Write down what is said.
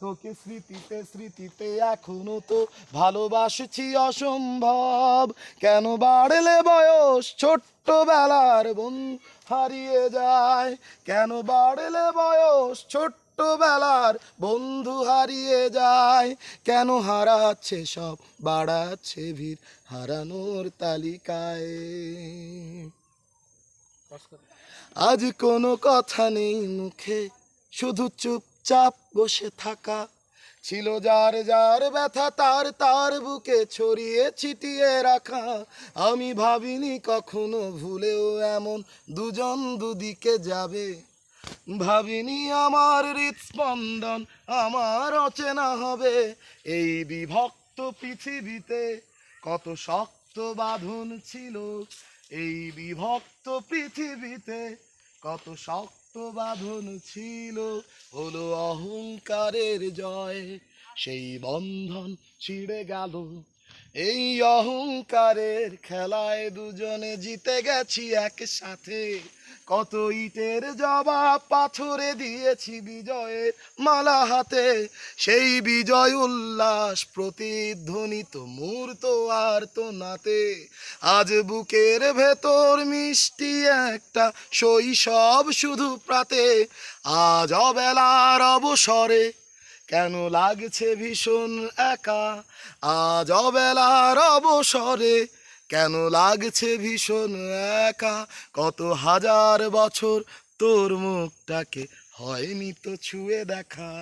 তোকে স্মৃতিতে স্মৃতিতে এখনও তো ভালোবাসছি অসম্ভব। কেন বাড়লে বয়স ছোট্ট বেলার বোন হারিয়ে যায়? কেন বাড়লে বয়স ছোট্ট বেলার বন্ধু হারিয়ে যায়? কেন হারাচ্ছে সব বাড়াচ্ছে ভিড় হারানোর তালিকায়? আজ কোনো কথা নেই মুখে শুধু চুপচাপ বসে থাকা। ছিল যার যার ব্যথা, তার তার বুকে ছড়িয়ে ছিটিয়ে রাখা। আমি ভাবিনি কখনো ভুলেও এমন দুজন দুদিকে যাবে। ভাবিনি আমার হৃদস্পন্দন আমার অচেনা হবে। এই বিভক্ত পৃথিবীতে কত শক্ত বাঁধন ছিল। এই বিভক্ত পৃথিবীতে কত শক্ত বাঁধন ছিল হলো অহংকারের জয়। সেই বন্ধন ছিঁড়ে গেল এই অহংকারের খেলায় দুজনে জিতে গেছি একসাথে। কত ইটের জবাব পাথরে দিয়েছি বিজয়ের মালা হাতে। সেই বিজয় উল্লাস, প্রতিধ্বনিত মূর্ত আর তো নাতে। আজ বুকের ভেতর মিষ্টি একটা শৈশব শুধু প্রাতে। আজ অবেলার অবসরে কেন লাগছে ভীষণ একা? আজ অবেলার অবসরে কেন লাগছে ভীষণ একা? কত হাজার বছর তোর মুখটাকে হয়নি তো ছুঁয়ে দেখা।